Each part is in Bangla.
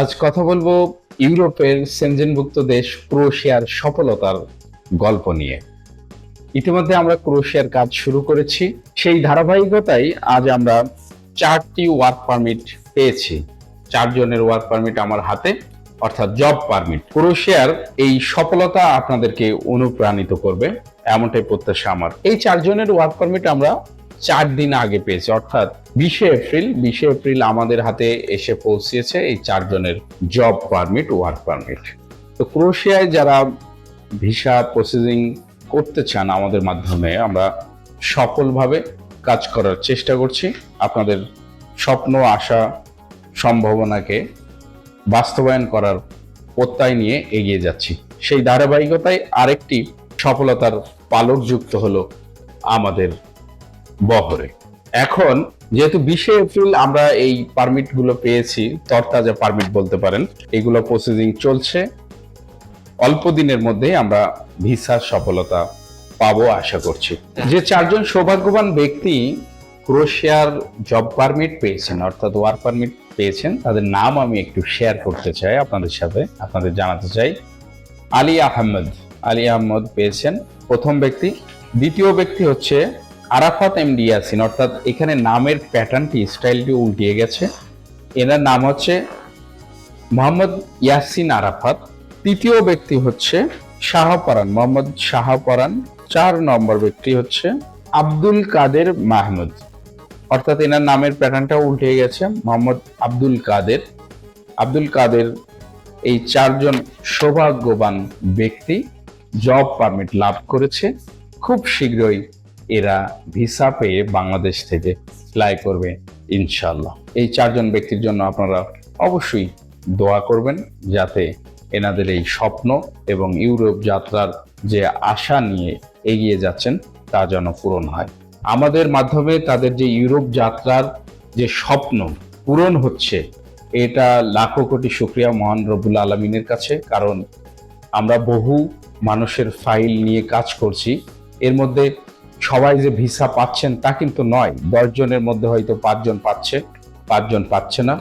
আজ কথা বলব ইউরোপের সেনজেনভুক্ত দেশ ক্রোয়েশিয়ার সফলতার গল্প নিয়ে। ইতিমধ্যে আমরা ক্রোয়েশিয়ার কাজ শুরু করেছি। সেই ধারাবাহিকতায় আজ আমরা চারটি ওয়ার্ক পারমিট পেয়েছি। চারজনের ওয়ার্ক পারমিট আমার হাতে, অর্থাৎ জব পারমিট। ক্রোয়েশিয়ার এই সফলতা আপনাদেরকে অনুপ্রাণিত করবে, এমনটাই প্রত্যাশা আমার। এই চারজনের ওয়ার্ক পারমিট আমরা চার দিন আগে পেয়েছি, অর্থাৎ বিশে এপ্রিল বিশে এপ্রিল আমাদের হাতে এসে পৌঁছেছে এই চারজনের জব পারমিট ওয়ার্ক পারমিট তো ক্রোশিয়ায় যারা ভিসা প্রসেসিং করতে চান আমাদের মাধ্যমে, আমরা সফলভাবে কাজ করার চেষ্টা করছি। আপনাদের স্বপ্ন, আশা, সম্ভাবনাকে বাস্তবায়ন করার প্রত্যয় নিয়ে এগিয়ে যাচ্ছি। সেই ধারাবাহিকতায় আরেকটি সফলতার পালক যুক্ত হলো আমাদের বহরে। এখন যেহেতু বিশে এপ্রিল আমরা এই পারমিটগুলো পেয়েছি, তরতাজা পারমিট বলতে পারেন, এগুলো প্রসেসিং চলছে। অল্প দিনের মধ্যেই আমরা ভিসার সফলতা পাবো আশা করছি। যে চারজন সৌভাগ্যবান ব্যক্তি ক্রোয়েশিয়ার জব পারমিট পেয়েছেন, অর্থাৎ ওয়ার্ক পারমিট পেয়েছেন, তাদের নাম আমি একটু শেয়ার করতে চাই আপনাদের সাথে, আপনাদের জানাতে চাই। আলী আহমেদ। আলী আহমদ পেয়েছেন প্রথম ব্যক্তি। দ্বিতীয় ব্যক্তি হচ্ছে আরাফাত এমডি ইয়াসিন অর্থাৎ এখানে নামের প্যাটার্নটি, স্টাইলটি উল্টিয়ে গেছে। এনার নাম হচ্ছে মোহাম্মদ ইয়াসিন আরাফাত। তৃতীয় ব্যক্তি হচ্ছে শাহপরান মোহাম্মদ শাহপরান চার নম্বর ব্যক্তি হচ্ছে আব্দুল কাদের মাহমুদ। অর্থাৎ এনার নামের প্যাটার্নটা উল্টে গেছে, মোহাম্মদ আব্দুল কাদের। আব্দুল কাদের এই চারজন সৌভাগ্যবান ব্যক্তি, জব পারমিট লাভ করেছে। খুব শীঘ্রই এরা ভিসা পেয়ে বাংলাদেশ থেকে ফ্লাই করবে ইনশাল্লাহ এই চারজন ব্যক্তির জন্য আপনারা অবশ্যই দোয়া করবেন যাতে এনাদের এই স্বপ্ন এবং ইউরোপ যাত্রার যে আশা নিয়ে এগিয়ে যাচ্ছেন তা যেন পূরণ হয়। আমাদের মাধ্যমে তাদের যে ইউরোপ যাত্রার যে স্বপ্ন পূরণ হচ্ছে, এটা লাখো কোটি শুক্রিয়া মহান রবুল আলমিনের কাছে, কারণ আমরা বহু মানুষের ফাইল নিয়ে কাজ করছি। এর মধ্যে সবাই যে ভিসা পাচ্ছেন তা কিন্তু নয় দশ জনের মধ্যে হয়তো পাঁচজন পাচ্ছে পাঁচজন পাচ্ছে না।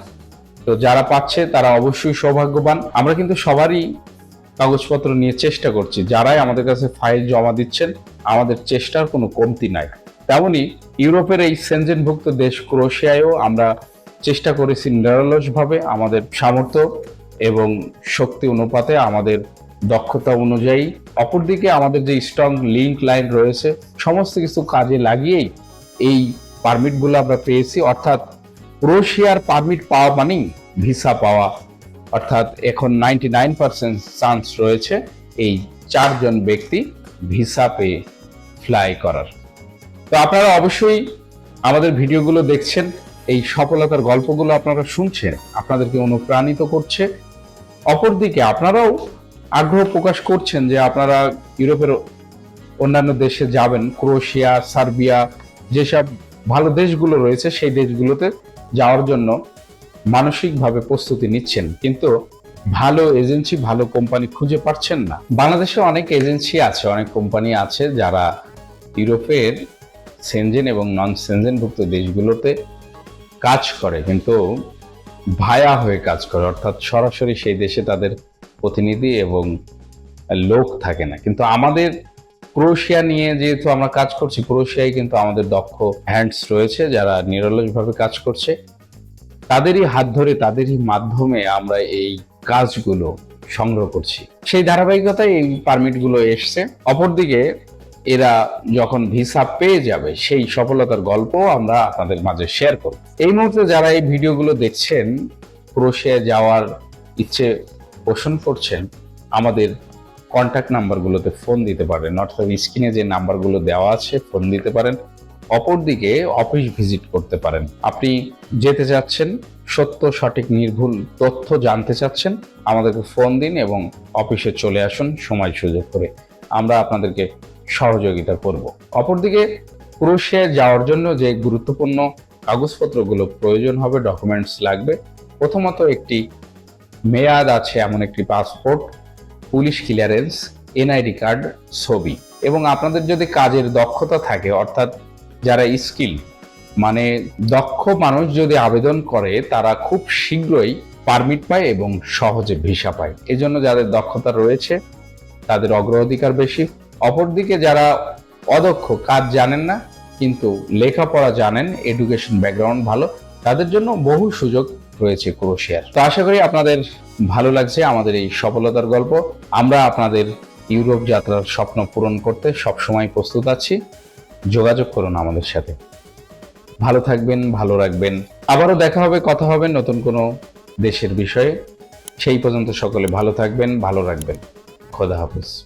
তো যারা পাচ্ছে তারা অবশ্যই সৌভাগ্যবান। আমরা কিন্তু সবারই কাগজপত্র নিয়ে চেষ্টা করছি। যারাই আমাদের কাছে ফাইল জমা দিচ্ছেন, আমাদের চেষ্টার কোনো কমতি নাই। তেমনি ইউরোপের এই সেনজেনভুক্ত দেশ ক্রোয়েশিয়ায়ও আমরা চেষ্টা করেছি নিরলসভাবে আমাদের সামর্থ্য এবং শক্তি অনুপাতে আমাদের দক্ষতা অনুযায়ী। অপরদিকে আমাদের যে স্ট্রং লিঙ্ক লাইন রয়েছে, সমস্ত কিছু কাজে লাগিয়েই এই পারমিটগুলো আমরা পেয়েছি। অর্থাৎ ক্রোয়েশিয়ার পারমিট পাওয়া মানেই ভিসা পাওয়া। অর্থাৎ এখন নাইনটি নাইন পার্সেন্ট চান্স রয়েছে এই চারজন ব্যক্তি ভিসা পেয়ে ফ্লাই করার। তো আপনারা অবশ্যই আমাদের ভিডিওগুলো দেখছেন, এই সফলতার গল্পগুলো আপনারা শুনছেন, আপনাদেরকে অনুপ্রাণিত করছে। অপরদিকে আপনারাও আগ্রহ প্রকাশ করছেন যে আপনারা ইউরোপের অন্যান্য দেশে যাবেন, ক্রোয়েশিয়া, সার্বিয়া, যেসব ভালো দেশগুলো রয়েছে সেই দেশগুলোতে যাওয়ার জন্য মানসিকভাবে প্রস্তুতি নিচ্ছেন। কিন্তু ভালো এজেন্সি, ভালো কোম্পানি খুঁজে পাচ্ছেন না। বাংলাদেশে অনেক এজেন্সি আছে, অনেক কোম্পানি আছে যারা ইউরোপের সেনজেন এবং নন সেনজেনভুক্ত দেশগুলোতে কাজ করে, কিন্তু ভায়া হয়ে কাজ করে। অর্থাৎ সরাসরি সেই দেশে তাদের প্রতিনিধি এবং লোক থাকে না। কিন্তু আমাদের ক্রোয়েশিয়া নিয়ে যেহেতু আমরা কাজ করছি, ক্রোয়েশিয়ায় কিন্তু আমাদের দক্ষ হ্যান্ডস রয়েছে যারা নিরলসভাবে কাজ করছে। তাদেরই হাত ধরে, তাদেরই মাধ্যমে আমরা এই কাজগুলো সংগ্রহ করছি। সেই ধারাবাহিকতায় এই পারমিটগুলো এসছে। অপরদিকে এরা যখন ভিসা পেয়ে যাবে, সেই সফলতার গল্প আমরা আপনাদের মাঝে শেয়ার করব। এই মুহূর্তে যারা এই ভিডিওগুলো দেখছেন ক্রোশিয়া যাওয়ার ইচ্ছে পোষণ করছেন, আমাদের কন্ট্যাক্ট নাম্বারগুলোতে ফোন দিতে পারেন। অর্থাৎ স্ক্রিনে যে নাম্বারগুলো দেওয়া আছে ফোন দিতে পারেন। অপরদিকে অফিস ভিজিট করতে পারেন। আপনি যেতে চাচ্ছেন, সত্য, সঠিক, নির্ভুল তথ্য জানতে চাচ্ছেন, আমাদেরকে ফোন দিন এবং অফিসে চলে আসুন, সময় সুযোগ করে আমরা আপনাদেরকে সহযোগিতা করব। অপরদিকে ক্রোশিয়ায় যাওয়ার জন্য যে গুরুত্বপূর্ণ কাগজপত্রগুলো প্রয়োজন হবে ডকুমেন্টস লাগবে, প্রথমত একটি মেয়াদ আছে এমন একটি passport police clearance NID card ছবি। এবং আপনাদের যদি কাজের দক্ষতা থাকে, অর্থাৎ যারা স্কিল মানে দক্ষ মানুষ যদি আবেদন করে, তারা খুব শীঘ্রই পারমিট পায় এবং সহজে ভিসা পায়। এজন্য যাদের দক্ষতা রয়েছে, তাদের অগ্রাধিকার বেশি। অপরদিকে যারা অদক্ষ, কাজ জানেন না, কিন্তু লেখাপড়া জানেন এডুকেশন ব্যাকগ্রাউন্ড ভালো, তাদের জন্য বহু সুযোগ রয়েছে ক্রোশিয়ার। তো আশা করি আপনাদের ভালো লাগছে আমাদের এই সফলতার গল্প। আমরা আপনাদের ইউরোপ যাত্রার স্বপ্ন পূরণ করতে সবসময় প্রস্তুত আছি। যোগাযোগ করুন আমাদের সাথে। ভালো থাকবেন, ভালো রাখবেন। আবারও দেখা হবে, কথা হবে নতুন কোনো দেশের বিষয়ে। সেই পর্যন্ত সকলে ভালো থাকবেন, ভালো রাখবেন। খোদা হাফিজ।